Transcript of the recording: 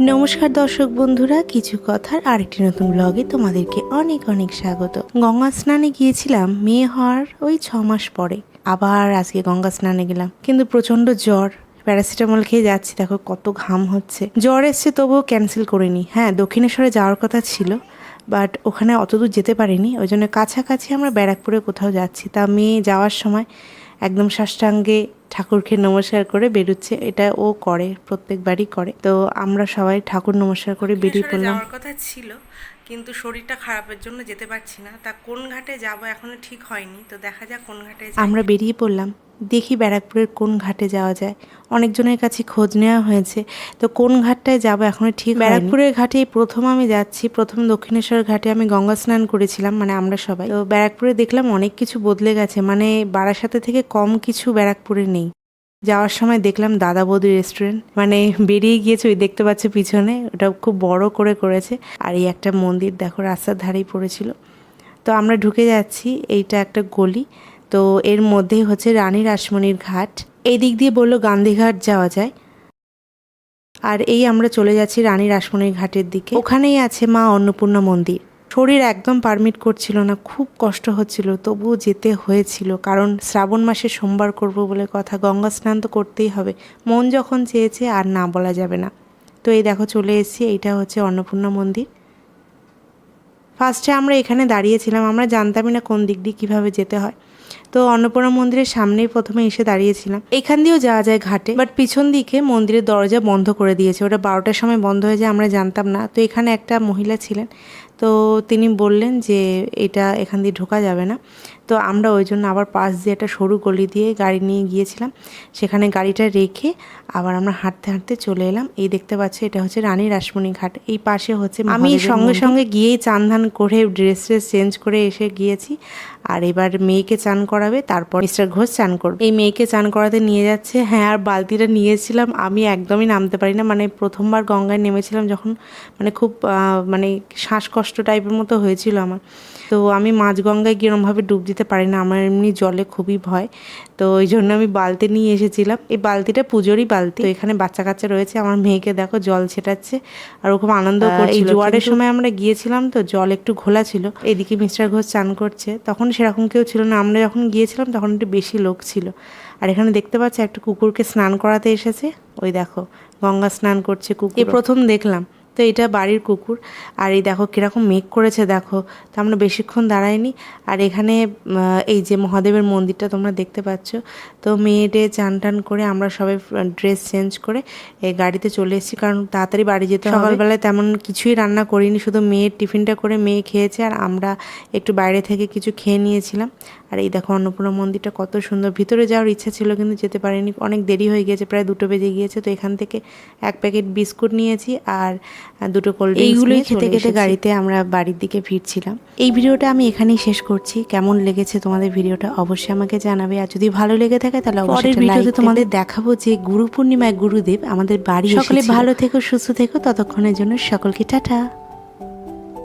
নমস্কার দর্শক বন্ধুরা, কিছু কথার আরেকটি নতুন ব্লগে তোমাদেরকে অনেক অনেক স্বাগত। গঙ্গা স্নানে গিয়েছিলাম, মেয়ে হওয়ার ওই ছ মাস পরে। আবার আজকে গঙ্গা স্নানে গেলাম, কিন্তু প্রচণ্ড জ্বর। প্যারাসিটামল খেয়ে যাচ্ছি, দেখো কত ঘাম হচ্ছে। জ্বর এসছে তবুও ক্যান্সেল করিনি। হ্যাঁ দক্ষিণেশ্বরে যাওয়ার কথা ছিল বাট ওখানে অতদূর যেতে পারিনি। ওই জন্য কাছাকাছি আমরা ব্যারাকপুরে কোথাও যাচ্ছি। তা মেয়ে যাওয়ার সময় একদম সাষ্টাঙ্গে ঠাকুরকে নমস্কার করে বেরোচ্ছে। এটা ও করে প্রত্যেকবারই করে। তো আমরা সবাই ঠাকুর নমস্কার করে বেরিয়ে পড়লাম। কথা ছিল কিন্তু শরীরটা খারাপের জন্য যেতে পারছি না। তা কোন ঘাটে যাব এখনও ঠিক হয়নি তো দেখা যাক কোন ঘাটে আমরা বেরিয়ে পড়লাম। দেখি ব্যারাকপুরের কোন ঘাটে যাওয়া যায়। অনেকজনের কাছে খোঁজ নেওয়া হয়েছে। তো কোন ঘাটটায় যাব এখনও ঠিক ব্যারাকপুরের ঘাটে প্রথম আমি যাচ্ছি প্রথম দক্ষিণেশ্বর ঘাটে আমি গঙ্গা স্নান করেছিলাম মানে আমরা সবাই। তো ব্যারাকপুরে দেখলাম অনেক কিছু বদলে গেছে মানে বারাসাতে থেকে কম কিছু ব্যারাকপুরে নেই। যাওয়ার সময় দেখলাম দাদা বৌদি রেস্টুরেন্ট মানে বেরিয়ে গিয়েছে, ওই দেখতে পাচ্ছে পিছনে। ওটা খুব বড় করে করেছে। আর এই একটা মন্দির, দেখো, রাস্তার ধারেই পড়েছিল। তো আমরা ঢুকে যাচ্ছি, এইটা একটা গলি। তো এর মধ্যেই হচ্ছে রানী রাসমণির ঘাট। এই দিক দিয়ে বলল গান্ধীঘাট যাওয়া যায়। আর এই আমরা চলে যাচ্ছি রানী রাসমণির ঘাটের দিকে। ওখানেই আছে মা অন্নপূর্ণা মন্দির। শরীর একদম পারমিট করছিল না, খুব কষ্ট হচ্ছিল, তবুও যেতে হয়েছিল, কারণ শ্রাবণ মাসে সোমবার করব বলে কথা, গঙ্গা স্নান তো করতেই হবে, মন যখন চেয়েছে আর না বলা যাবে না। তো এই দেখো চলে এসেছি, এইটা হচ্ছে অন্নপূর্ণা মন্দির। ফার্স্টে আমরা এখানে দাঁড়িয়েছিলাম, আমরা জানতামই না কোন দিক দিয়ে কীভাবে যেতে হয়। তো অন্নপূর্ণা মন্দিরের সামনেই প্রথমে এসে দাঁড়িয়েছিলাম। এখান দিয়েও যাওয়া যায় ঘাটে বাট পিছন দিকে মন্দিরের দরজা বন্ধ করে দিয়েছে, ওটা বারোটার সময় বন্ধ হয়ে যায়, আমরা জানতাম না। তো এখানে একটা মহিলা ছিলেন তো তিনি বললেন যে এটা এখান দিয়ে ঢোকা যাবে না। তো আমরা ওই জন্য আবার পাশ দিয়ে একটা সরু গলি দিয়ে গাড়ি নিয়ে গিয়েছিলাম। সেখানে গাড়িটা রেখে আবার আমরা হাঁটতে হাঁটতে চলে এলাম। এই দেখতে পাচ্ছ এটা হচ্ছে রানী রাসমণি ঘাট। এই পাশে হচ্ছে আমি সঙ্গে সঙ্গে গিয়েই চান ধান করে ড্রেস ট্রেস চেঞ্জ করে এসে গিয়েছি। আর এবার মেয়েকে চান করাবে তারপর মিস্টার ঘোষ চান করবে। এই মেয়েকে চান করাতে নিয়ে যাচ্ছে হ্যাঁ আর বালতিটা নিয়েছিলাম। আমি একদমই নামতে পারি না। মানে প্রথমবার গঙ্গায় নেমেছিলাম যখন মানে খুব মানে শ্বাসকষ্ট টাইপের মতো হয়েছিল আমার। তো আমি মাঝ গঙ্গায় গিয়ে এরমভাবে ডুব দিতে পারি না আমার এমনি জলে খুবই ভয়। তো ওই জন্য আমি বালতি নিয়ে এসেছিলাম। এই বালতিটা পুজোরই বালতি। তো এখানে বাচ্চা কাচ্চা রয়েছে। আমার মেয়েকে দেখো জল ছেটাচ্ছে আর ও খুব আনন্দ করছে এই জোয়ারের সময় আমরা গিয়েছিলাম তো জল একটু ঘোলা ছিল। এদিকে মিস্টার ঘোষ চান করছে। তখন সেরকম কেউ ছিল না। আমরা যখন গিয়েছিলাম তখন একটু বেশি লোক ছিল। আর এখানে দেখতে পাচ্ছি একটা কুকুরকে স্নান করাতে এসেছে। ওই দেখো গঙ্গা স্নান করছে কুকুর। প্রথম দেখলাম। তো এটা বাড়ির কুকুর। আর এই দেখো কীরকম মেঘ করেছে দেখো। তো আমরা বেশিক্ষণ দাঁড়াইনি আর এখানে এই যে মহাদেবের মন্দিরটা তোমরা দেখতে পাচ্ছ। তো মেয়েটে চান টান করে আমরা সবাই ড্রেস চেঞ্জ করে এই গাড়িতে চলে এসেছি। কারণ তাড়াতাড়ি বাড়ি যেতে সকালবেলায় তেমন কিছুই রান্না করিনি। শুধু মেয়ের টিফিনটা করে মেয়ে খেয়েছে। আর আমরা একটু বাইরে থেকে কিছু খেয়ে নিয়েছিলাম। আর এই দেখো অন্নপূর্ণা মন্দিরটা কত সুন্দর। ভিতরে যাওয়ার ইচ্ছা ছিল, কিন্তু যেতে পারিনি। অনেক দেরি হয়ে গিয়েছে প্রায় দুটো বেজে গিয়েছে। তো এখান থেকে এক প্যাকেট বিস্কুট নিয়েছি। আর দুটো কোল্ড এইগুলোই খেতে খেতে গাড়িতে আমরা বাড়ির দিকে ফিরছিলাম। এই ভিডিওটা আমি এখানেই শেষ করছি। কেমন লেগেছে তোমাদের ভিডিওটা অবশ্যই আমাকে জানাবে। আর যদি ভালো লেগে থাকে তাহলে পরের ভিডিওতে তোমাদের দেখাবো যে গুরু পূর্ণিমায় গুরুদেব আমাদের বাড়ি সকলে ভালো থেকো সুস্থ থেকো। ততক্ষণের জন্য সকলকে টাটা।